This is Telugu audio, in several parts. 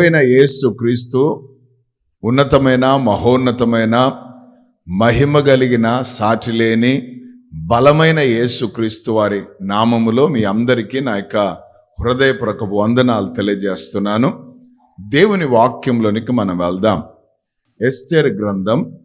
పోయిన యేసు క్రీస్తు ఉన్నతమైన మహోన్నతమైన మహిమ కలిగిన సాటి లేని బలమైన యేసు క్రీస్తు వారి నామములో మీ అందరికీ నా యొక్క హృదయపూర్వక వందనాలు తెలియజేస్తున్నాను. దేవుని వాక్యంలోనికి మనం వెళ్దాం. ఎస్టేర్ గ్రంథం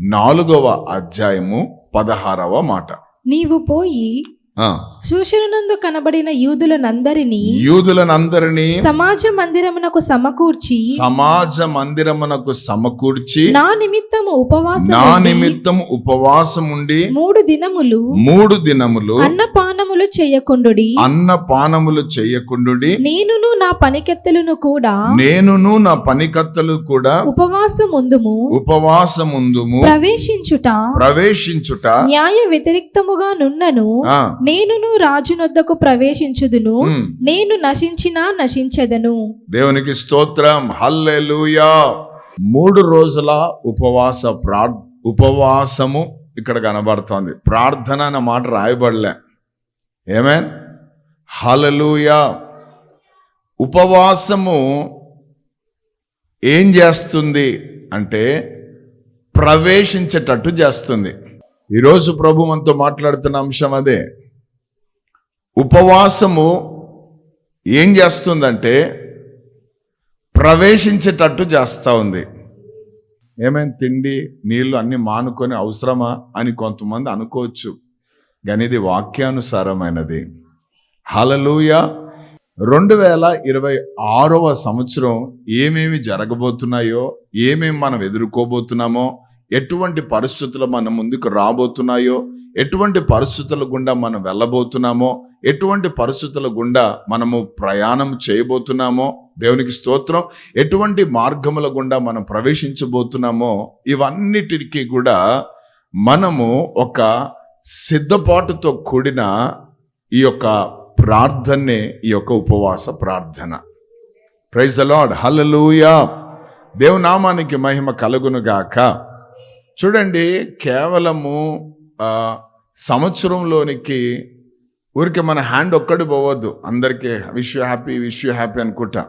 నాలుగవ అధ్యాయము పదహారవ మాట. నీవు పోయి ఆ, శూషణనందు కనబడిన యూదులనందరినీ యూదులనందరినీ సమాజ మందిరమునకు సమకూర్చి సమాజ మందిరమునకు సమకూర్చి నా నిమిత్తము ఉపవాసం నా నిమిత్తం ఉపవాసం ఉండి మూడు దినములు మూడు దినములు అన్నపానములు చేయకుండుడి. అన్న పానములు చేయకుండుడి. నేనును నా పనికెత్తెలను కూడా నేనును నా పనికత్తలు కూడా ఉపవాసముందుము. ఉపవాసముందుము. ప్రవేశించుట ప్రవేశించుట న్యాయ వ్యతిరిక్తముగా నున్నను నేనును రాజునొద్దకు ప్రవేశించుదును ఉమ్. నేను నశించినా నశించదను. దేవునికి స్తోత్రం. హల్లెలూయా. మూడు రోజుల ఉపవాస ప్రా ఉపవాసము ఇక్కడ కనబడుతోంది. ప్రార్థన అన్న మాట రాయబడలే. ఏమే హల్లెలూయా. ఉపవాసము ఏం చేస్తుంది అంటే ప్రవేశించేటట్టు చేస్తుంది. ఈరోజు ప్రభు మనతో మాట్లాడుతున్న అంశం అదే. ఉపవాసము ఏం చేస్తుందంటే ప్రవేశించేటట్టు చేస్తూ ఉంది. ఏమైనా తిండి నీళ్ళు అన్ని మానుకొని అవసరమా అని కొంతమంది అనుకోవచ్చు. కానీ ఇది వాక్యానుసారమైనది. హలలుయ రెండు వేల ఇరవై ఆరవ సంవత్సరం ఏమేమి జరగబోతున్నాయో ఏమేమి మనం ఎదుర్కోబోతున్నామో ఎటువంటి పరిస్థితులు మన ముందుకు రాబోతున్నాయో ఎటువంటి పరిస్థితుల గుండా మనం వెళ్ళబోతున్నామో ఎటువంటి పరిస్థితుల గుండా మనము ప్రయాణం చేయబోతున్నామో దేవునికి స్తోత్రం. ఎటువంటి మార్గముల గుండా మనం ప్రవేశించబోతున్నామో ఇవన్నిటికీ కూడా మనము ఒక సిద్ధపాటుతో కూడిన ఈ యొక్క ప్రార్థనే ఈ యొక్క ఉపవాస ప్రార్థన. ప్రైజ్ అలాడ్ హలలుయా దేవునామానికి మహిమ కలుగును గాక. చూడండి కేవలము సంవత్సరంలోనికి ఊరికే మన హ్యాండ్ ఒక్కడు పోవద్దు. అందరికీ wish you happy wish you happy అనుకుంటా.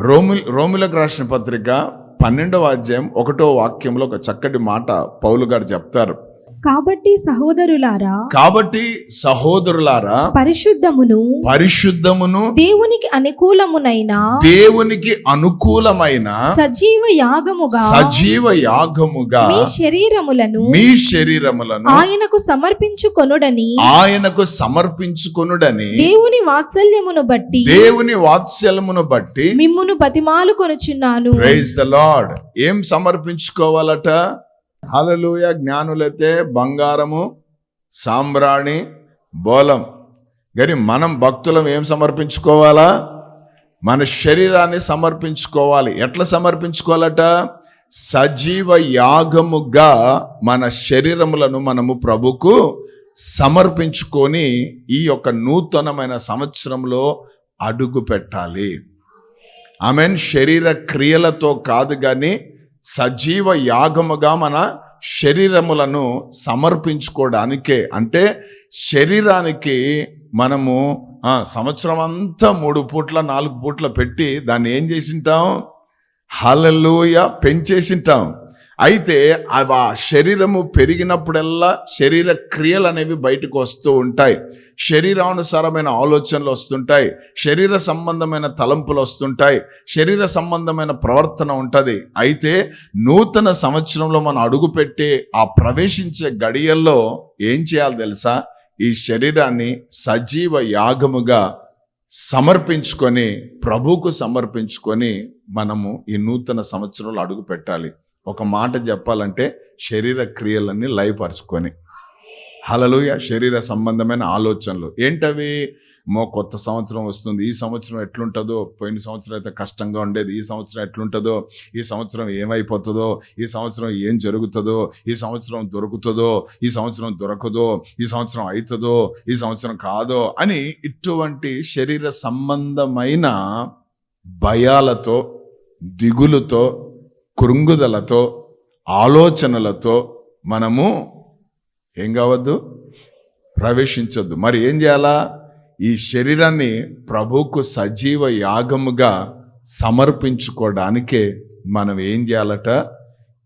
రోమిల్ రోమిలకు రాసిన పత్రిక పన్నెండవ అధ్యాయం ఒకటో వాక్యంలో ఒక చక్కటి మాట పౌలు గారు చెప్తారు. కాబట్టి సహోదరులారా కాబట్టి సహోదరులారా పరిశుద్ధమును పరిశుద్ధమును దేవునికి అనుకూలమునైన దేవునికి అనుకూలమైన సజీవ యాగముగా సజీవ యాగముగా మీ శరీరములను మీ శరీరములను ఆయనకు సమర్పించుకొనుడని ఆయనకు సమర్పించుకొనుడని దేవుని వాత్సల్యమును బట్టి దేవుని వాత్సల్యమును బట్టి మిమ్మును బతిమాలు కొనుచున్నాను ప్రైజ్ ద లార్డ్ ఏం సమర్పించుకోవాలట? హలలుయ జ్ఞానులైతే బంగారము సాంబ్రాణి బోలం కానీ మనం భక్తులం ఏం సమర్పించుకోవాలా? మన శరీరాన్ని సమర్పించుకోవాలి. ఎట్లా సమర్పించుకోవాలట? సజీవ యాగముగా మన శరీరములను మనము ప్రభుకు సమర్పించుకొని ఈ యొక్క నూతనమైన సంవత్సరంలో అడుగు పెట్టాలి ఆమెన్. శరీర క్రియలతో కాదు కానీ సజీవ యాగముగా మన శరీరములను సమర్పించుకోవడానికే అంటే శరీరానికి మనము సంవత్సరం అంతా మూడు పూట్ల నాలుగు పూట్ల పెట్టి దాన్ని ఏం చేసింటాం? హలలుయ పెంచేసింటాం. అయితే అవి ఆ శరీరము పెరిగినప్పుడల్లా శరీర క్రియలు అనేవి బయటకు వస్తూ ఉంటాయి. శరీరానుసారమైన ఆలోచనలు వస్తుంటాయి. శరీర సంబంధమైన తలంపులు వస్తుంటాయి. శరీర సంబంధమైన ప్రవర్తన ఉంటుంది. అయితే నూతన సంవత్సరంలో మనం అడుగుపెట్టే ఆ ప్రవేశించే గడియల్లో ఏం చేయాలి తెలుసా? ఈ శరీరాన్ని సజీవ యాగముగా సమర్పించుకొని ప్రభువుకు సమర్పించుకొని మనము ఈ నూతన సంవత్సరంలో అడుగు పెట్టాలి ఒక మాట చెప్పాలంటే శరీర క్రియలన్నీ లయపరుచుకొని. హలలుయ శరీర సంబంధమైన ఆలోచనలు. ఏంటవి? మో కొత్త సంవత్సరం వస్తుంది. ఈ సంవత్సరం ఎట్లుంటుందో? పోయిన సంవత్సరం అయితే కష్టంగా ఉండేది. ఈ సంవత్సరం ఎట్లుంటుందో? ఈ సంవత్సరం ఏమైపోతుందో? ఈ సంవత్సరం ఏం జరుగుతుందో? ఈ సంవత్సరం దొరుకుతుందో? ఈ సంవత్సరం దొరకదో? ఈ సంవత్సరం అవుతుందో ఈ సంవత్సరం కాదో? అని ఇటువంటి శరీర సంబంధమైన భయాలతో దిగులుతో కృంగుదలతో ఆలోచనలతో మనము ఏం కావద్దు? ప్రవేశించొద్దు. మరి ఏం చేయాలా? ఈ శరీరాన్ని ప్రభుకు సజీవ యాగముగా సమర్పించుకోవడానికే మనం ఏం చేయాలట?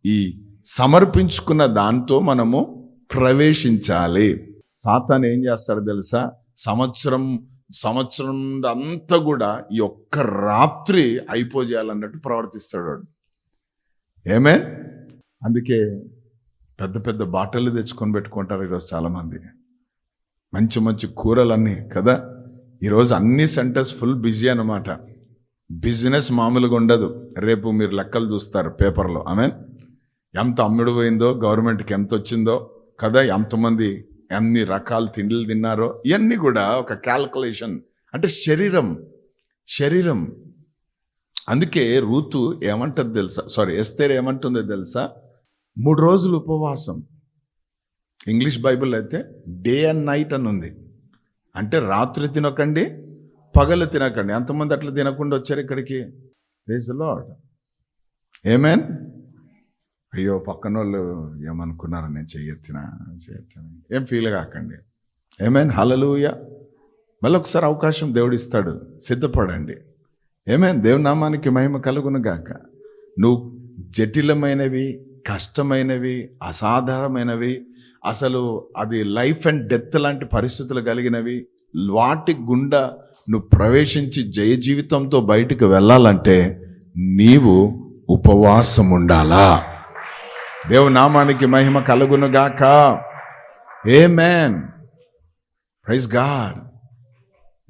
ఈ సమర్పించుకున్న దాంతో మనము ప్రవేశించాలి. సాతాన్ ఏం చేస్తాడో తెలుసా? సంవత్సరం సంవత్సరం అంతా కూడా ఈ ఒక్క రాత్రి అయిపోజేయాలన్నట్టు ప్రవర్తిస్తాడు ఏమే అందుకే పెద్ద పెద్ద బాటలు తెచ్చుకొని పెట్టుకుంటారు ఈరోజు చాలామంది. మంచి మంచి కూరలన్నీ కదా? ఈరోజు అన్ని సెంటర్స్ ఫుల్ బిజీ అనమాట బిజినెస్ మామూలుగా ఉండదు. రేపు మీరు లెక్కలు చూస్తారు పేపర్లో. ఆమె ఎంత అమ్ముడు పోయిందో గవర్నమెంట్కి ఎంత వచ్చిందో కదా? ఎంతమంది ఎన్ని రకాల తిండిలు తిన్నారో ఇవన్నీ కూడా ఒక క్యాల్కులేషన్ అంటే శరీరం శరీరం అందుకే రూతు ఏమంటుంది తెలుసా? సారీ ఎస్తేర్ ఏమంటుందో తెలుసా? మూడు రోజులు ఉపవాసం. ఇంగ్లీష్ బైబిల్ అయితే డే అండ్ నైట్ అని ఉంది. అంటే రాత్రి తినకండి పగలు తినకండి. ఎంతమంది అట్లా తినకుండా వచ్చారు ఇక్కడికి? ప్లీజ్ లాడ్ ఏమేన్ అయ్యో పక్కన వాళ్ళు ఏమనుకున్నారు నేను చెయ్యెత్తిన? చేయెత్తిన ఏం ఫీల్ కాకండి. ఏమేన్ హలలుయ మళ్ళీ ఒకసారి అవకాశం దేవుడిస్తాడు సిద్ధపడండి. ఏమేన్ దేవునామానికి మహిమ కలుగును గాక. నువ్వు జటిలమైనవి కష్టమైనవి అసాధారణమైనవి అసలు అది లైఫ్ అండ్ డెత్ లాంటి పరిస్థితులు కలిగినవి వాటి గుండా నువ్వు ప్రవేశించి జయ జీవితంతో బయటికి వెళ్ళాలంటే నీవు ఉపవాసం ఉండాలా దేవు నామానికి మహిమ కలుగును గాక. ఏ మ్యాన్ ప్రైజ్ గాడ్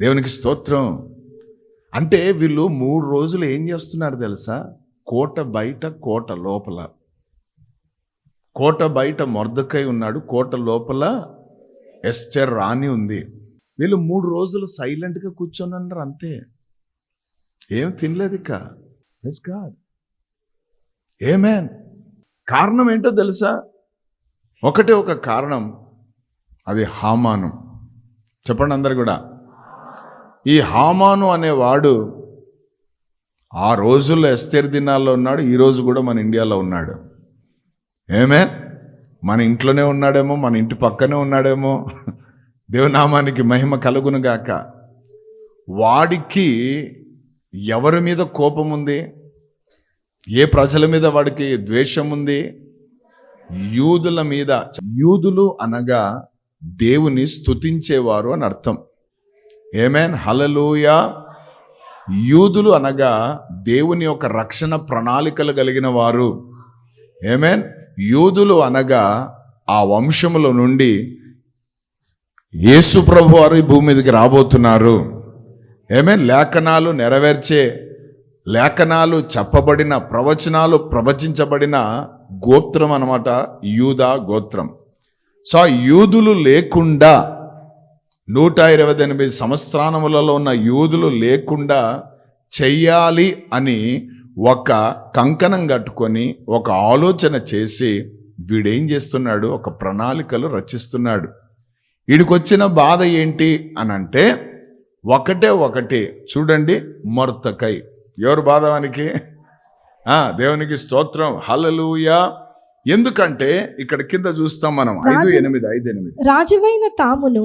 దేవునికి స్తోత్రం. అంటే వీళ్ళు మూడు రోజులు ఏం చేస్తున్నారు తెలుసా? కోట బయట కోట లోపల. కోట బయట మొర్దకై ఉన్నాడు కోట లోపల ఎస్టర్ రాణి ఉంది. వీళ్ళు మూడు రోజులు సైలెంట్గా కూర్చొని అన్నారు అంతే. ఏం తినలేదు ఇక. గాడ్ ఏమేన్ కారణం ఏంటో తెలుసా? ఒకటే ఒక కారణం. అది హామాను. చెప్పండి అందరు కూడా. ఈ హామాను అనేవాడు ఆ రోజుల్లో ఎస్తేర్ దినాల్లో ఉన్నాడు ఈరోజు కూడా మన ఇండియాలో ఉన్నాడు. ఏమే? మన ఇంట్లోనే ఉన్నాడేమో మన ఇంటి పక్కనే ఉన్నాడేమో. దేవనామానికి మహిమ కలుగును గాక. వాడికి ఎవరి మీద కోపం ఉంది? ఏ ప్రజల మీద వాడికి ద్వేషం ఉంది? యూదుల మీద. యూదులు అనగా దేవుని స్తుతించేవారు అని అర్థం. ఏమేన్ హలలుయ యూదులు అనగా దేవుని యొక్క రక్షణ ప్రణాళికలు కలిగిన వారు. ఏమేన్ యూదులు అనగా ఆ వంశముల నుండి యేసు ప్రభు వారు భూమి మీదకి రాబోతున్నారు. ఏమేన్ లేఖనాలు నెరవేర్చే లేఖనాలు చెప్పబడిన ప్రవచనాలు ప్రవచించబడిన గోత్రం అనమాట యూదా గోత్రం. సో ఆ యూదులు లేకుండా నూట ఇరవై ఎనిమిది సంవత్సరానములలో ఉన్న యూదులు లేకుండా చెయ్యాలి అని ఒక కంకణం కట్టుకొని ఒక ఆలోచన చేసి వీడేం చేస్తున్నాడు? ఒక ప్రణాళికలు రచిస్తున్నాడు. వీడికొచ్చిన బాధ ఏంటి అని అంటే ఒకటే ఒకటి. చూడండి మొర్తకై. ఎవరు బాధ వానికి? దేవునికి స్తోత్రం. హలలుయా ఎందుకంటే ఇక్కడ కింద చూస్తాం మనం. ఐదు ఎనిమిది ఐదు ఎనిమిది. రాజువైన తామును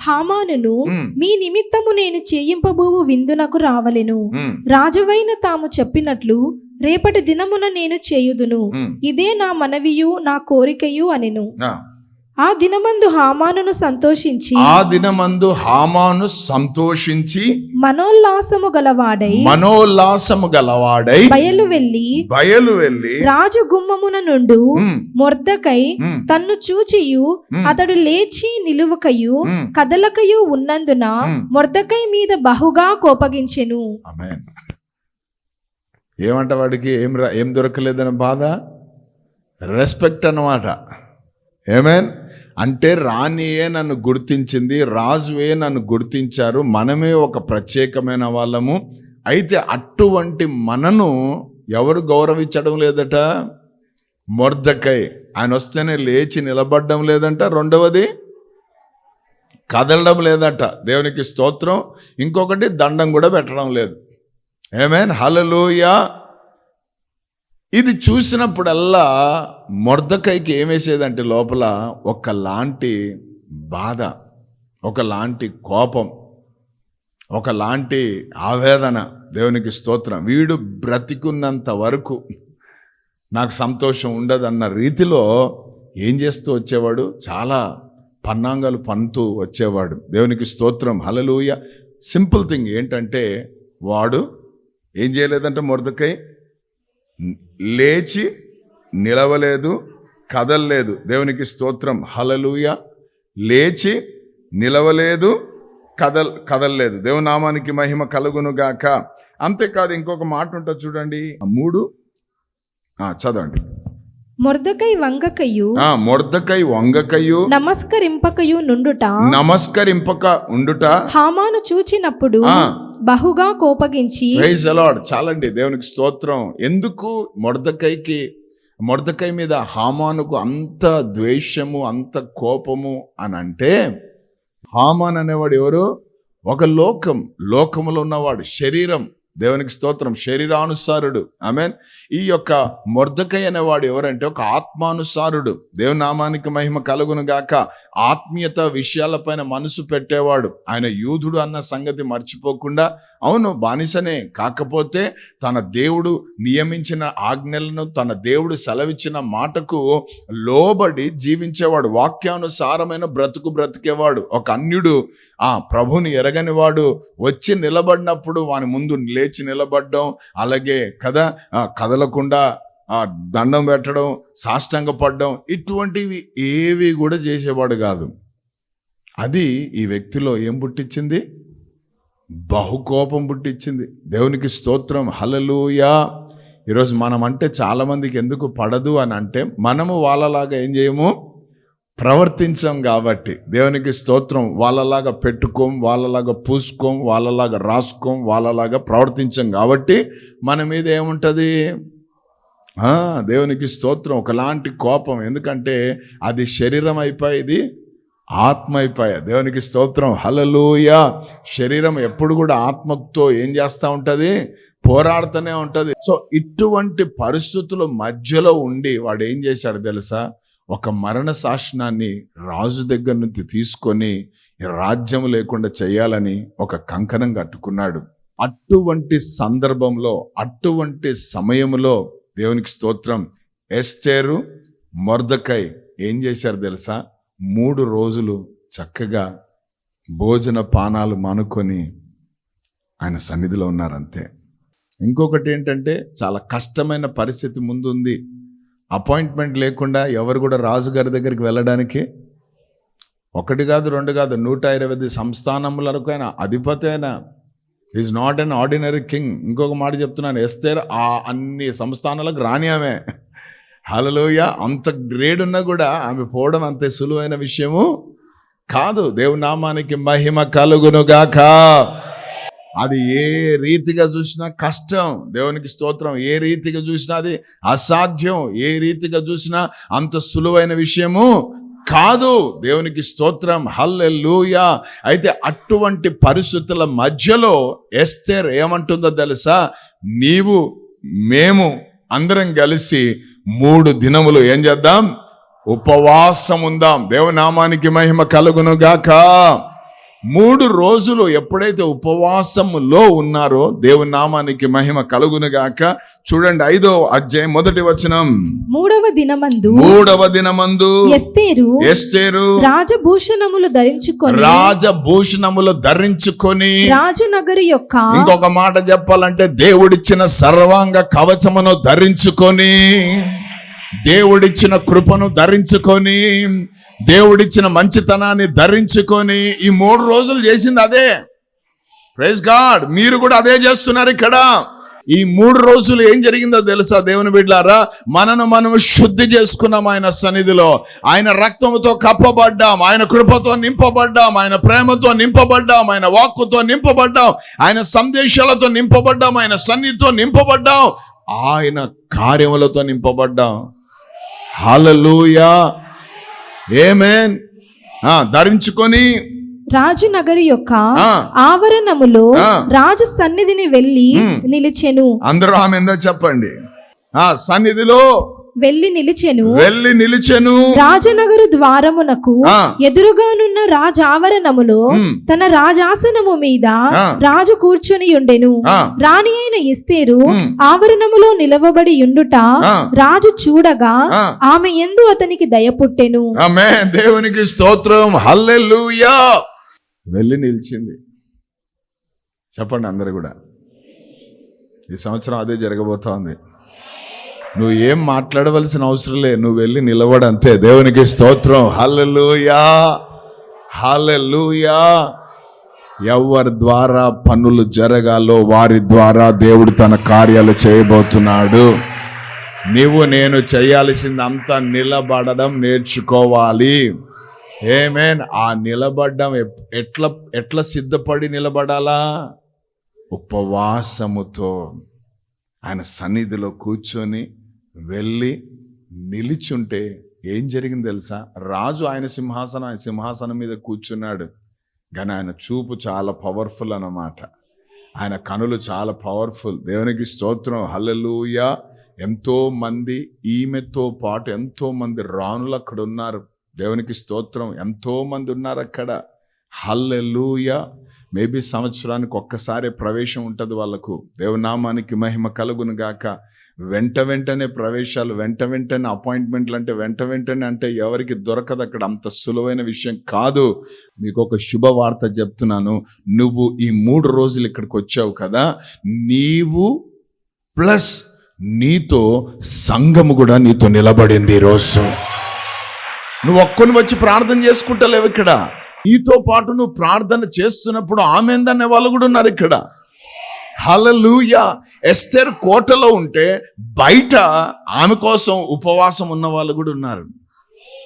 హామానును మీ నిమిత్తము నేను చేయింపబోవు విందునకు రావలెను. రాజువైన తాము చెప్పినట్లు రేపటి దినమున నేను చేయుదును. ఇదే నా మనవియు నా కోరికయు అనెను. ఆ. దినమందు హామానును సంతోషించి ఆ దినమందు హామాను సంతోషించి మనోల్లాసము గలవాడై మనోల్లాసము గలవాడై బయలు వెళ్ళి బయలు వెళ్ళి రాజు గుమ్మమున నుండు మొర్దకై తన్ను చూచియు అతడు లేచి నిలువకయు. కదలకయు ఉన్నందున. మొర్దకై మీద బహుగా కోపగించెను. ఏమంట వాడికి? ఏం ఏం దొరకలేదని బాధ? రెస్పెక్ట్ అన్నమాట. ఏమేన్ అంటే రాణియే నన్ను గుర్తించింది రాజువే నన్ను గుర్తించారు మనమే ఒక ప్రత్యేకమైన వాళ్ళము. అయితే అటువంటి మనను ఎవరు గౌరవించడం లేదట? మొర్దకై. ఆయన వస్తేనే లేచి నిలబడడం లేదంట. రెండవది కదలడం లేదట. దేవునికి స్తోత్రం. ఇంకొకటి దండం కూడా పెట్టడం లేదు. ఏమేన్ హలలోయ ఇది చూసినప్పుడల్లా మొర్దకైకి ఏమేసేదంటే లోపల ఒకలాంటి బాధ ఒకలాంటి కోపం ఒకలాంటి ఆవేదన. దేవునికి స్తోత్రం. వీడు బ్రతికున్నంత వరకు నాకు సంతోషం ఉండదన్న రీతిలో ఏం చేస్తూ వచ్చేవాడు? చాలా పన్నాంగాలు పన్నుతూ వచ్చేవాడు. దేవునికి స్తోత్రం. హలలుయ సింపుల్ థింగ్ ఏంటంటే వాడు ఏం చేయలేదంటే మొరదకై? లేచి నిలవలేదు కదలలేదు. దేవునికి స్తోత్రం. హలలుయ లేచి నిలవలేదు కదల్ కదలలేదు. దేవునామానికి మహిమ కలుగును గాక. అంతేకాదు ఇంకొక మాట ఉంటుంది చూడండి. మూడు. ఆ, చదవండి. మొర్దకై వంగకయు ఆ మొర్దకై వంగకయు నమస్కరింపకయు నుండుట నమస్కరింపక ఉండుట హామాను చూచినప్పుడు. బహుగా కోపగించి ప్రైజ్ అలాడ్ చాలండి దేవునికి స్తోత్రం. ఎందుకు? మొడదకైకి మొడదకై మీద హామానుకు అంత ద్వేషము అంత కోపము అని అంటే హామాన్ అనేవాడు ఎవరు? ఒక లోకం లోకములో ఉన్నవాడు శరీరం. దేవునికి స్తోత్రం. శరీరానుసారుడు. మీన్ ఈ యొక్క మొర్దకై అనేవాడు ఎవరంటే ఒక ఆత్మానుసారుడు. దేవుని నామానికి మహిమ కలుగును గాక. ఆత్మీయత విషయాలపైన మనసు పెట్టేవాడు. ఆయన యూధుడు అన్న సంగతి మర్చిపోకుండా అవును బానిసనే. కాకపోతే తన దేవుడు నియమించిన ఆజ్ఞలను తన దేవుడు సెలవిచ్చిన మాటకు లోబడి జీవించేవాడు వాక్యానుసారమైన బ్రతుకు బ్రతికేవాడు. ఒక అన్యుడు ఆ ప్రభుని ఎరగని వాడు వచ్చి నిలబడినప్పుడు వాని ముందు లేచి నిలబడడం అలాగే కదా కదలకుండా దండం పెట్టడం సాష్టంగ పడడం ఇటువంటివి ఏవి కూడా చేసేవాడు కాదు. అది ఈ వ్యక్తిలో ఏం పుట్టించింది? బహుకోపం పుట్టించింది. దేవునికి స్తోత్రం. హలలుయా ఈరోజు మనం అంటే చాలామందికి ఎందుకు పడదు అని అంటే మనము వాళ్ళలాగా ఏం చేయము? ప్రవర్తించాం కాబట్టి. దేవునికి స్తోత్రం. వాళ్ళలాగా పెట్టుకోం వాళ్ళలాగా పూసుకోం వాళ్ళలాగా రాసుకోం వాళ్ళలాగా ప్రవర్తించాం కాబట్టి మన మీద ఏముంటుంది? దేవునికి స్తోత్రం. ఒకలాంటి కోపం. ఎందుకంటే అది శరీరం అయిపోయేది ఆత్మ అయిపోయా దేవునికి స్తోత్రం హలలుయ శరీరం ఎప్పుడు కూడా ఆత్మతో ఏం చేస్తూ ఉంటుంది? పోరాడుతూనే ఉంటుంది. సో ఇటువంటి పరిస్థితుల మధ్యలో ఉండి వాడు ఏం చేశాడు తెలుసా? ఒక మరణ శాసనాన్ని రాజు దగ్గర నుంచి తీసుకొని రాజ్యం లేకుండా చేయాలని ఒక కంకణం కట్టుకున్నాడు. అటువంటి సందర్భంలో అటువంటి సమయంలో దేవునికి స్తోత్రం. ఎస్తేరు మొర్దకై ఏం చేశారు తెలుసా? మూడు రోజులు చక్కగా భోజన పానాలు మానుకొని ఆయన సన్నిధిలో ఉన్నారంతే. ఇంకొకటి ఏంటంటే చాలా కష్టమైన పరిస్థితి ముందుంది. అపాయింట్మెంట్ లేకుండా ఎవరు కూడా రాజుగారి దగ్గరికి వెళ్ళడానికి? ఒకటి కాదు రెండు కాదు నూట ఇరవై ఐదు సంస్థానములకు ఆయన అధిపతి అయినా is not an ordinary king ఇంకొక మాట చెప్తున్నాను ఎస్తేర్ ఆ అన్ని సంస్థానాలకు రాని ఆమె. హలలోయ అంత గ్రేడ్ ఉన్నా కూడా ఆమె పోవడం అంత సులువైన విషయము కాదు. దేవునామానికి మహిమ కలుగునుగాక. అది ఏ రీతిగా చూసినా కష్టం. దేవునికి స్తోత్రం. ఏ రీతిగా చూసినా అది అసాధ్యం. ఏ రీతిగా చూసినా అంత సులువైన విషయము కాదు. దేవునికి స్తోత్రం. హల్లెలూయా. అయితే అటువంటి పరిస్థితుల మధ్యలో ఎస్తేర్ ఏమంటుందో తెలుసా? నీవు మేము అందరం కలిసి మూడు దినములు ఏం చేద్దాం? ఉపవాసం ఉందాం దేవనామానికి మహిమ కలుగును గాక మూడు రోజులు ఎప్పుడైతే ఉపవాసములో ఉన్నారో దేవుని నామానికి మహిమ కలుగును గాక చూడండి ఐదో అధ్యాయం మొదటి వచనం. మూడవ దినమందు మూడవ దినమందు ఎస్తేరు ఎస్తేరు రాజభూషణములు ధరించుకొని రాజభూషణములు ధరించుకొని రాజునగరి యొక్క ఇంకొక మాట చెప్పాలంటే దేవుడిచ్చిన సర్వాంగ కవచమును ధరించుకొని దేవుడిచ్చిన కృపను ధరించుకొని దేవుడిచ్చిన మంచితనాన్ని ధరించుకొని ఈ మూడు రోజులు చేసింది అదే. ప్రైజ్ గాడ్ మీరు కూడా అదే చేస్తున్నారు ఇక్కడ. ఈ మూడు రోజులు ఏం జరిగిందో తెలుసా దేవుని బిడ్లారా? మనను మనం శుద్ధి చేసుకున్నాం ఆయన సన్నిధిలో. ఆయన రక్తముతో కప్పబడ్డాం ఆయన కృపతో నింపబడ్డాం ఆయన ప్రేమతో నింపబడ్డాం ఆయన వాక్కుతో నింపబడ్డాం ఆయన సందేశాలతో నింపబడ్డాం ఆయన సన్నిధితో నింపబడ్డాం ఆయన కార్యములతో నింపబడ్డాం. హల్లెలూయా ఏమేన్ ధరించుకొని రాజునగరి యొక్క ఆ. ఆవరణములో. రాజు సన్నిధిని ఉమ్. నిలిచెను అందరూ ఆమె చెప్పండి ఆ సన్నిధిలో వెళ్ళి నిలిచెను వెళ్ళి నిలిచెను రాజనగరు ద్వారమునకు. ఎదురుగానున్న రాజావరణములో తన రాజాసనము మీద. రాజు కూర్చొని ఉండెను. రాణి అయిన ఎస్తేరు ఉమ్. ఆవరణములో నిలవబడి ఉండుట. రాజు చూడగా. ఆమె ఎందు అతనికి దయ పుట్టెను ఆమె దేవునికి స్తోత్రం హల్లెలూయా వెళ్ళి నిలిచింది చెప్పండి అందరు కూడా ఈ సంవత్సరం అదే జరగబోతోంది నువ్వు ఏం మాట్లాడవలసిన అవసరం లే నువ్వు వెళ్ళి నిలబడంతే దేవునికి స్తోత్రం. హల్లెలూయా. హల్లెలూయా. ఎవరి ద్వారా పనులు జరగాలో వారి ద్వారా దేవుడు తన కార్యాలు చేయబోతున్నాడు. నీవు నేను చేయాల్సిందంతా నిలబడడం నేర్చుకోవాలి. ఏమేన్ ఆ నిలబడడం ఎట్లా ఎట్లా సిద్ధపడి నిలబడాలా? ఉపవాసముతో. ఆయన సన్నిధిలో కూర్చొని వెళ్ళి నిలిచుంటే ఏం జరిగింది తెలుసా? రాజు ఆయన సింహాసనం ఆయన సింహాసనం మీద కూర్చున్నాడు. కానీ ఆయన చూపు చాలా పవర్ఫుల్ అన్నమాట. ఆయన కనులు చాలా పవర్ఫుల్ దేవునికి స్తోత్రం. హల్లెలూయా. ఎంతో మంది ఈమెతో పాటు ఎంతో మంది రాణులు అక్కడ ఉన్నారు. దేవునికి స్తోత్రం. ఎంతో మంది ఉన్నారు అక్కడ. హల్లెలూయా. మేబీ సంవత్సరానికి ఒక్కసారి ప్రవేశం ఉంటుంది వాళ్ళకు. దేవునామానికి మహిమ కలుగును గాక. వెంట వెంటనే ప్రవేశాలు వెంట వెంటనే అపాయింట్మెంట్లు అంటే వెంట వెంటనే అంటే ఎవరికి దొరకదు అక్కడ అంత సులువైన విషయం కాదు. మీకు ఒక శుభవార్త చెప్తున్నాను. నువ్వు ఈ మూడు రోజులు ఇక్కడికి వచ్చావు కదా నీవు ప్లస్ నీతో సంఘము కూడా నీతో నిలబడింది ఈరోజు నువ్వు ఒక్కని వచ్చి ప్రార్థన చేసుకుంటలేవు ఇక్కడ. నీతో పాటు నువ్వు ప్రార్థన చేస్తున్నప్పుడు ఆమెందనే వాళ్ళు కూడా ఉన్నారు ఇక్కడ. హలలుయ ఎస్తేర్ కోటలో ఉంటే బయట ఆమె కోసం ఉపవాసం ఉన్న వాళ్ళు కూడా ఉన్నారు.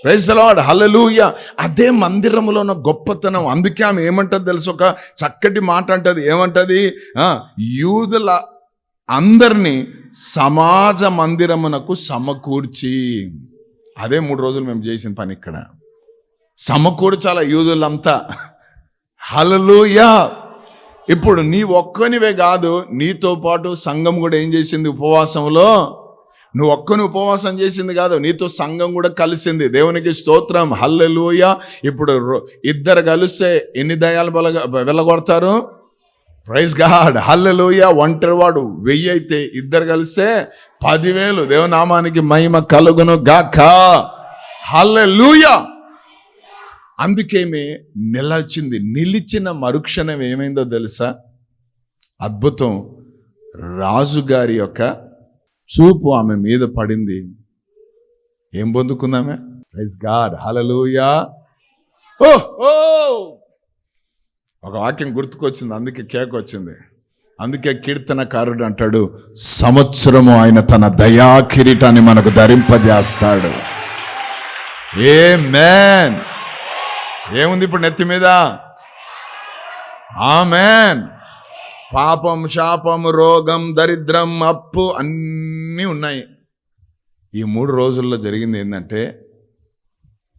ప్రైజ్లాడ్ హలలుయ అదే మందిరములో ఉన్న గొప్పతనం. అందుకే ఆమె ఏమంటది తెలుసు? ఒక చక్కటి మాట అంటది. ఏమంటది? యూదుల అందరినీ సమాజ మందిరమునకు సమకూర్చి. అదే మూడు రోజులు మేము చేసిన పని ఇక్కడ. సమకూర్చాల యూదులంతా? హలలుయా ఇప్పుడు నీ ఒక్కనివే కాదు నీతో పాటు సంఘం కూడా ఏం చేసింది ఉపవాసంలో? నువ్వు ఒక్కని ఉపవాసం చేసింది కాదు నీతో సంఘం కూడా కలిసింది. దేవునికి స్తోత్రం. హల్లెలూయ. ఇప్పుడు ఇద్దరు కలిస్తే ఎన్ని దయాలు బలగ వెళ్ళగొడతారు? ప్రైజ్ గాడ్ హల్లెలూయ. ఒంటరి వాడు వెయ్యి అయితే ఇద్దరు కలిస్తే పదివేలు. దేవనామానికి మహిమ కలుగును గాక హల్లెలూయా. అందుకేమే నిలచింది. నిలిచిన మరుక్షణం ఏమైందో తెలుసా? అద్భుతం. రాజుగారి యొక్క చూపు ఆమె మీద పడింది. ఏం పొందుకుందామే? ప్రైజ్ గాడ్ హలలుయా ఓ ఓ! ఒక వాక్యం గుర్తుకొచ్చింది. అందుకే కేక్ వచ్చింది అందుకే కీర్తనకారుడు అంటాడు సంవత్సరము ఆయన తన దయా కిరీటాన్ని మనకు ధరింపజేస్తాడు. ఏ మ్యాన్ ఏముంది ఇప్పుడు నెత్తి మీద? ఆమెన్. పాపం శాపం రోగం దరిద్రం అప్పు అన్నీ ఉన్నాయి. ఈ మూడు రోజుల్లో జరిగింది ఏంటంటే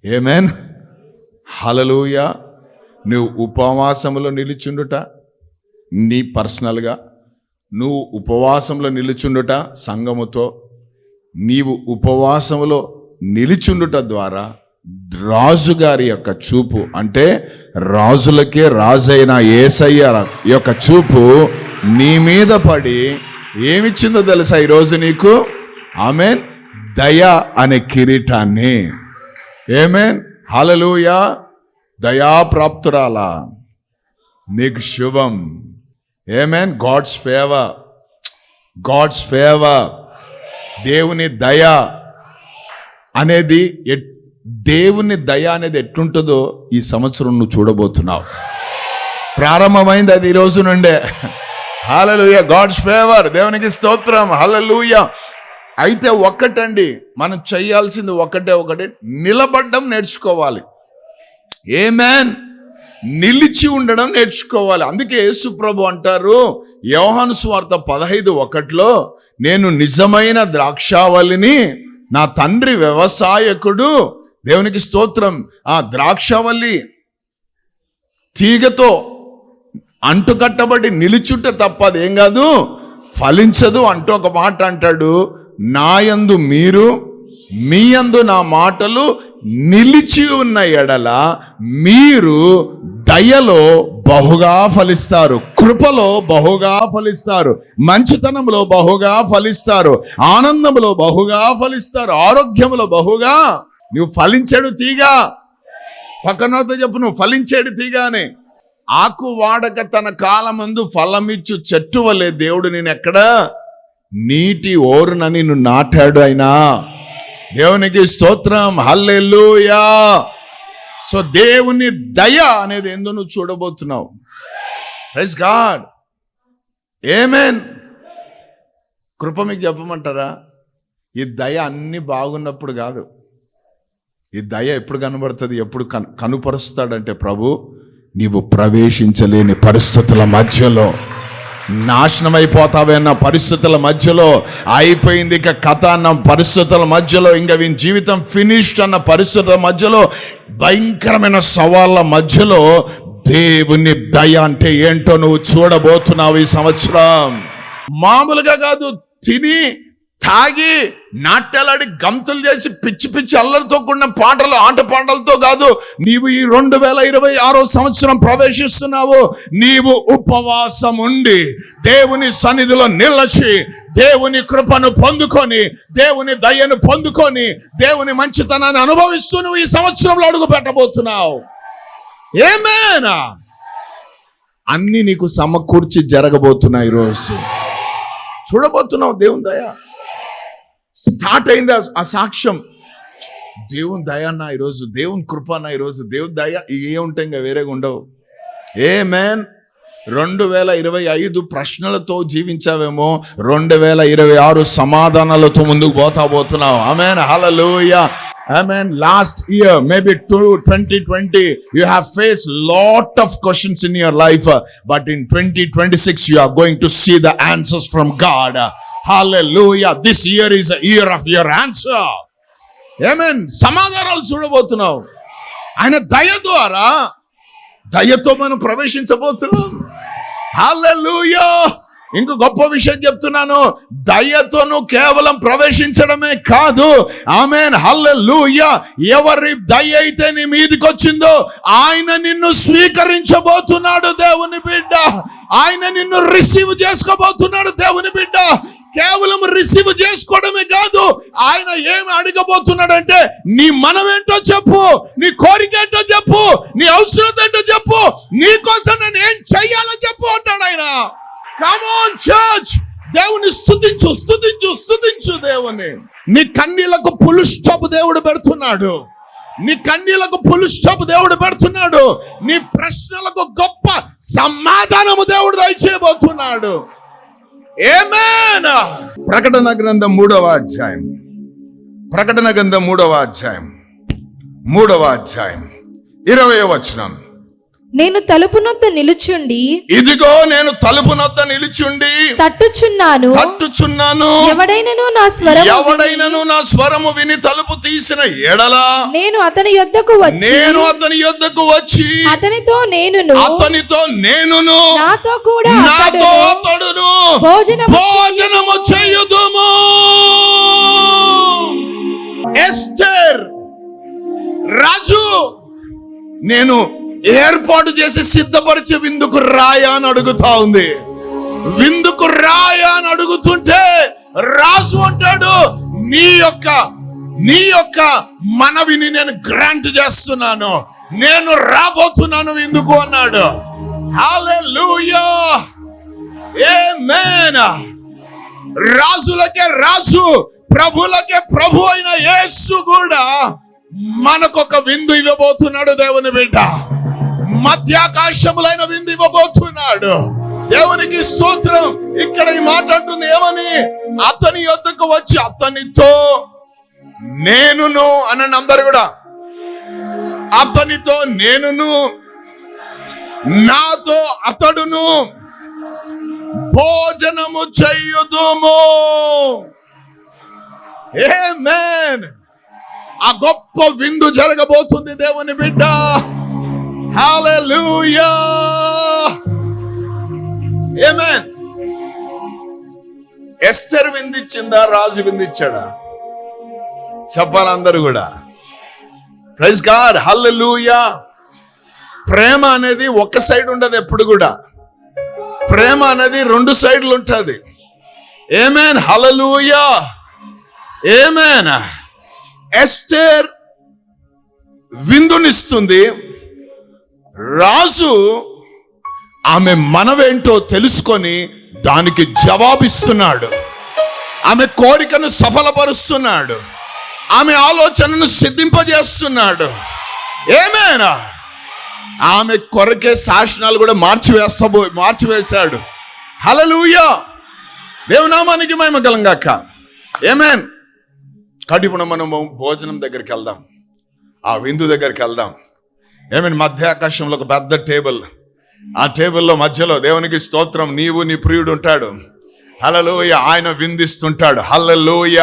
ఏమేన్? హలలుయ నువ్వు ఉపవాసంలో నిలిచుండుట నీ పర్సనల్గా. నువ్వు ఉపవాసంలో నిలుచుండుట సంఘముతో నీవు ఉపవాసంలో నిలిచుండుట ద్వారా రాజుగారి యొక్క చూపు అంటే రాజులకే రాజైన ఏసయ్య యొక్క చూపు నీ మీద పడి ఏమిచ్చిందో తెలుసా ఈరోజు నీకు? ఆమెన్. దయ అనే కిరీటాన్ని. ఏమేన్? హలలుయా దయాప్రాప్తురాల. నీకు శుభం. Amen? God's favour. God's favour. దేవుని దయ అనేది ఎట్- దేవుని దయ అనేది ఎట్లుంటుందో ఈ సంవత్సరం నువ్వు చూడబోతున్నావు. ప్రారంభమైంది అది ఈ రోజు నుండే. హలలుయ గాడ్స్ ఫేవర్ దేవునికి స్తోత్రం. హలలుయ అయితే ఒక్కటండి మనం చేయాల్సింది ఒకటే ఒకటి నిలబడ్డం నేర్చుకోవాలి. ఏ మ్యాన్ నిలిచి ఉండడం నేర్చుకోవాలి. అందుకే యేసుప్రభు అంటారు యోహాను స్వార్థ పదహైదు ఒకటిలో నేను నిజమైన ద్రాక్షావళిని నా తండ్రి వ్యవసాయకుడు దేవునికి స్తోత్రం. ఆ ద్రాక్షవల్లి తీగతో అంటుకట్టబడి నిలుచుంటే తప్ప అదేం కాదు? ఫలించదు. అంటూ ఒక మాట అంటాడు. నాయందు మీరు మీ యందు నా మాటలు నిలిచి ఉన్న ఎడల మీరు దయలో బహుగా ఫలిస్తారు. కృపలో బహుగా ఫలిస్తారు. మంచితనంలో బహుగా ఫలిస్తారు. ఆనందంలో బహుగా ఫలిస్తారు. ఆరోగ్యంలో బహుగా నువ్వు ఫలించాడు తీగ. పక్కనతో చెప్పు నువ్వు ఫలించేడు తీగ అని. ఆకు వాడక తన కాలమందు ఫలమిచ్చు చెట్టు వలె దేవుడు నేను ఎక్కడ? నీటి ఓరున నిన్ను నాటాడు అయినా. దేవునికి స్తోత్రం హల్లెలూయా. సో దేవుని దయ అనేది ఏందో నువ్వు చూడబోతున్నావు. ప్రైజ్ గాడ్ ఏమేన్ కృప మీకు చెప్పమంటారా? ఈ దయ అన్ని బాగున్నప్పుడు కాదు. ఈ దయ ఎప్పుడు కనబడుతుంది? ఎప్పుడు కన్ కనుపరుస్తాడంటే ప్రభు నీవు ప్రవేశించలేని పరిస్థితుల మధ్యలో నాశనం అయిపోతావన్న పరిస్థితుల మధ్యలో అయిపోయింది ఇక కథ అన్న పరిస్థితుల మధ్యలో ఇంకా వీని జీవితం ఫినిష్డ్ అన్న పరిస్థితుల మధ్యలో భయంకరమైన సవాళ్ళ మధ్యలో దేవుని దయ అంటే ఏంటో నువ్వు చూడబోతున్నావు ఈ సంవత్సరం. మామూలుగా కాదు తిని తాగి నాట్యాలాడి గంతులు చేసి పిచ్చి పిచ్చి అల్లరితో కూడిన పాటలు ఆట పాటలతో కాదు నీవు ఈ రెండు వేల ఇరవై ఆరో సంవత్సరం ప్రవేశిస్తున్నావు. నీవు ఉపవాసం ఉండి దేవుని సన్నిధిలో నిలచి దేవుని కృపను పొందుకొని దేవుని దయను పొందుకొని దేవుని మంచితనాన్ని అనుభవిస్తూ నువ్వు ఈ సంవత్సరంలో అడుగు పెట్టబోతున్నావు. ఏమేనా అన్ని నీకు సమకూర్చి జరగబోతున్నాయి ఈరోజు. చూడబోతున్నావు దేవుని దయ. స్టార్ట్ అయింది ఆ- సాక్ష్యం. దేవుని దయన్న ఈరోజు దేవుని కృపన్న ఈరోజు దేవుని దయ ఏ ఉంటాయి ఇంకా వేరేగా ఉండవు. ఏ మ్యాన్ రెండు వేల ఇరవై ఐదు ప్రశ్నలతో జీవించావేమో రెండు వేల ఇరవై ఆరు సమాధానాలతో ముందుకు పోతా పోతున్నావు. Amen hallelujah amen last year maybe two twenty twenty you have face lot of questions in your life but in twenty twenty six you are going to see the answers from God hallelujah this year is year of your answer amen సమాధానాలు చూడబోతున్నావు ఆయన దయ ద్వారా దయతో మనం ప్రవేశించబోతున్నాం. హాలూయా ఇంకో గొప్ప విషయం చెప్తున్నాను. దయతోను కేవలం ప్రవేశించడమే కాదు. ఆమెన్. హల్లెలూయా. ఎవరి దయ అయితే నీ మీదకి వచ్చిందో ఆయన నిన్ను స్వీకరించబోతున్నాడు దేవుని బిడ్డ. ఆయన నిన్ను రిసీవ్ చేసుకోబోతున్నాడు దేవుని బిడ్డ. కేవలం రిసీవ్ చేసుకోవడమే కాదు. ఆయన ఏమి అడగబోతున్నాడంటే నీ మనమేంటో చెప్పు నీ కోరిక ఏంటో చెప్పు నీ అవసరం ఏంటో చెప్పు నీ కోసం నేను ఏం చెయ్యాలో చెప్పు అంటాడు ఆయన. కమోన్ చర్చ్ దేవుని స్థుతించు స్థుతించు స్థుతించు దేవుని. నీ కన్నీలకు పులు స్టాప్ దేవుడు పెడుతున్నాడు. నీ కన్నీలకు పులు స్టాప్ దేవుడు పెడుతున్నాడు. నీ ప్రశ్నలకు గొప్ప సమాధానము దేవుడు దయచేయబోతున్నాడు. ఏమేనా ప్రకటన గ్రంథం మూడవ అధ్యాయం. ప్రకటన గ్రంథం మూడవ అధ్యాయం. మూడవ అధ్యాయం. ఇరవై వచనం. నేను తలుపునొద్ద నిలుచుండి ఇదిగో నేను తలుపు నొద్ద నిలుచుండి తట్టుచున్నాను. తట్టుచున్నాను. ఎవడైనను నా స్వరం ఎవడైనను నా స్వరము విని తలుపు తీసిన ఎడలా నేను అతని యొద్దకు వచ్చి నేను అతని యొద్దకు వచ్చి అతనితో నేనును. అతనితో నేనును. నాతో కూడా నాతో అతడును. భోజనము భోజనము చేయుదుము. ఎస్టర్ రాజు నేను ఏర్పాటు చేసి సిద్ధపరిచే విందుకు రాయా అని అడుగుతా ఉంది. విందుకు రాయా అని అడుగుతుంటే రాజు అంటాడు నీ యొక్క నీ యొక్క మనవిని నేను గ్రాంట్ చేస్తున్నాను. నేను రాబోతున్నాను విందుకు అన్నాడు. రాజులకే రాజు ప్రభులకే ప్రభు అయిన యేసు కూడా మనకొక విందు ఇవ్వబోతున్నాడు దేవుని బిడ్డ. మధ్యాకాశములైన విందు ఇవ్వబోతున్నాడు. దేవునికి స్తోత్రం. ఇక్కడ ఈ మాట అంటుంది ఏమని? అతని యొద్దకు వచ్చి అతనితో నేనును అనండి అందరు కూడా. అతనితో నేనును నాతో అతడును భోజనము చెయ్యుదుము ఆమేన్ ఆ గొప్ప విందు జరగబోతుంది దేవుని బిడ్డ. హల్లెలూయా ఆమేన్ ఎస్టర్ విందిచ్చిందా? రాజు విందిచ్చాడా? చెప్పాలి అందరూ కూడా. ప్రైజ్ గాడ్ హల్లెలూయా ప్రేమ అనేది ఒక సైడ్ ఉండదు ఎప్పుడు కూడా. ప్రేమ అనేది రెండు సైడ్లు ఉంటుంది. ఏమేన్ హలలుయా ఏమేన్ ఎస్టర్ విందునిస్తుంది. రాజు ఆమె మనవేంటో తెలుసుకొని దానికి జవాబిస్తున్నాడు. ఆమె కోరికను సఫలపరుస్తున్నాడు. ఆమె ఆలోచనను సిద్ధింపజేస్తున్నాడు. ఏమేనా? ఆమె కొరకే శాసనాలు కూడా మార్చివేస్తబో మార్చివేశాడు. హలలుయా దేవునామానికి మేము గలంగాక ఏమేన్? కాబట్టి ఇప్పుడు మనము భోజనం దగ్గరికి వెళ్దాం. ఆ విందు దగ్గరికి వెళ్దాం. ఏమైనా మధ్య ఆకాశంలో ఒక పెద్ద టేబుల్. ఆ టేబుల్లో మధ్యలో దేవునికి స్తోత్రం నీవు నీ ప్రియుడు ఉంటాడు. హలలోయ ఆయన విందిస్తుంటాడు. హలలోయ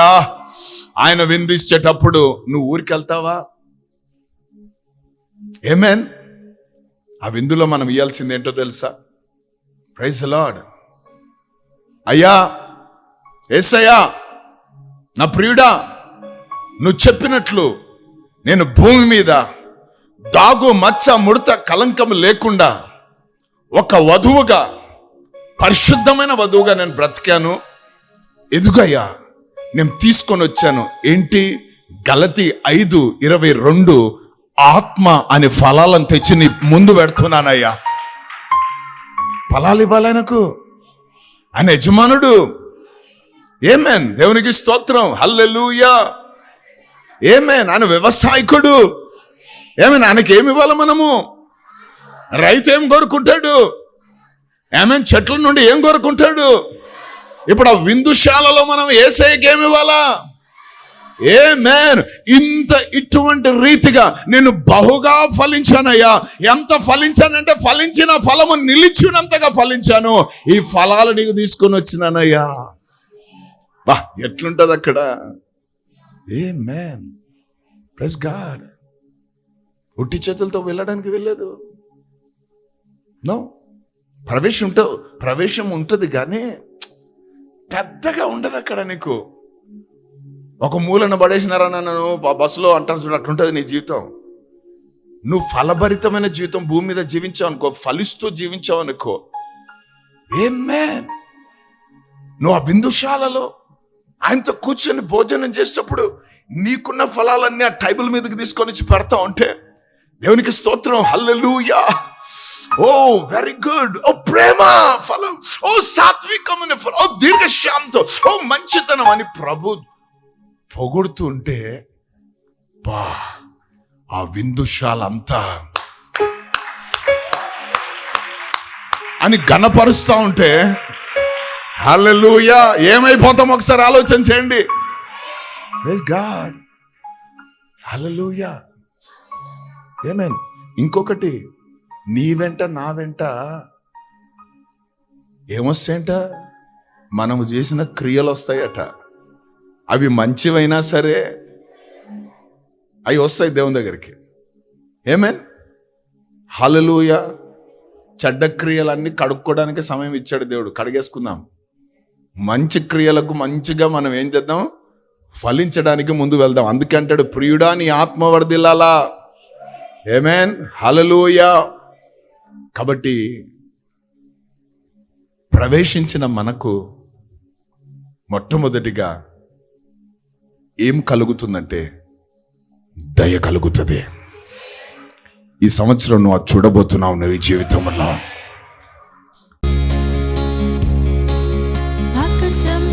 ఆయన విందించేటప్పుడు నువ్వు ఊరికి వెళ్తావా? ఏమేన్ ఆ విందులో మనం ఇవ్వాల్సింది ఏంటో తెలుసా? ప్రైజ్ లాడ్ అయ్యా ఏసయ్యా నా ప్రియుడా నువ్వు చెప్పినట్లు నేను భూమి మీద దాగు మచ్చ ముడత కలంకం లేకుండా ఒక వధువుగా పరిశుద్ధమైన వధువుగా నేను బ్రతికాను. ఎదుగయ్యా నేను తీసుకొని వచ్చాను. ఏంటి? గలతి ఐదు ఇరవై రెండు ఆత్మ అనే ఫలాలను తెచ్చి నీ ముందు పెడుతున్నానయ్యా. ఫలాలు ఇవ్వాలి ఆయనకు ఆయన యజమానుడు ఏమేన్? దేవునికి స్తోత్రం. హల్లెలూయా. ఏమేన్? ఆయన వ్యవసాయకుడు. ఏమేన్ ఆయనకి ఏమి ఇవ్వాలి మనము? రైతు ఏం కోరుకుంటాడు? ఏమేన్ చెట్ల నుండి ఏం కోరుకుంటాడు? ఇప్పుడు ఆ విందుశాలలో మనం ఏసైకి ఏమి ఇవ్వాలా? ఏ మేన్ ఇంత ఇటువంటి రీతిగా నేను బహుగా ఫలించానయ్యా. ఎంత ఫలించానంటే ఫలించిన ఫలము నిలిచినంతగా ఫలించాను. ఈ ఫలాలు నీకు తీసుకొని వచ్చినానయ్యా. బా ఎట్లుంటది అక్కడ? ఏ మ్యాన్ ప్రెస్ గాడ్ ఒట్టి చేతులతో వెళ్ళడానికి వెళ్ళలేదు నో. ప్రవేశం ఉంటావు ప్రవేశం ఉంటుంది కానీ పెద్దగా ఉండదు అక్కడ నీకు. ఒక మూలన పడేసినారా నన్ను? బస్సులో అంటారు చూడు అట్లుంటుంది నీ జీవితం. నువ్వు ఫలభరితమైన జీవితం భూమి మీద జీవించావు అనుకో ఫలిస్తూ జీవించావు అనుకో ఏం మ్యాన్? నువ్వు ఆ బిందుశాలలో ఆయనతో కూర్చొని భోజనం చేసేటప్పుడు నీకున్న ఫలాలన్నీ ఆ టైబుల్ మీదకి తీసుకొని వచ్చి పెడతా ఉంటే దేవునికి స్తోత్రం. హల్లెలూయా ఓ వెరీ గుడ్ ఓ ప్రేమ ఫలం. ఓ సాత్వికమైన ఫలం. ఓ దీర్ఘశాంతం. ఓ మంచితనం అని ప్రభు పొగుడుతుంటే బా ఆ విందుషాలంతా అని గణపరుస్తా ఉంటే హల్లెలూయా ఏమైపోతాం ఒకసారి ఆలోచన చేయండి. గాడ్ హల్లెలూయా ఏమేన్ ఇంకొకటి నీ వెంట నా వెంట ఏమొస్తాయంట? మనము చేసిన క్రియలు వస్తాయట. అవి మంచివైనా సరే అవి వస్తాయి దేవుని దగ్గరికి. ఏమేన్ హలలుయ చెడ్డ క్రియలన్నీ కడుక్కోవడానికి సమయం ఇచ్చాడు దేవుడు. కడిగేసుకుందాం. మంచి క్రియలకు మంచిగా మనం ఏం చేద్దాం? ఫలించడానికి ముందు వెళ్దాం. అందుకే అంటాడు ప్రియుడా నీ ఆత్మ వర్దిల్లాలా ఏమేన్ హలలోయ కాబట్టి ప్రవేశించిన మనకు మొట్టమొదటిగా ఏం కలుగుతుందంటే దయ కలుగుతుంది. ఈ సంవత్సరం నువ్వు చూడబోతున్నావు నువ్వు జీవితంలో. ఆకాశం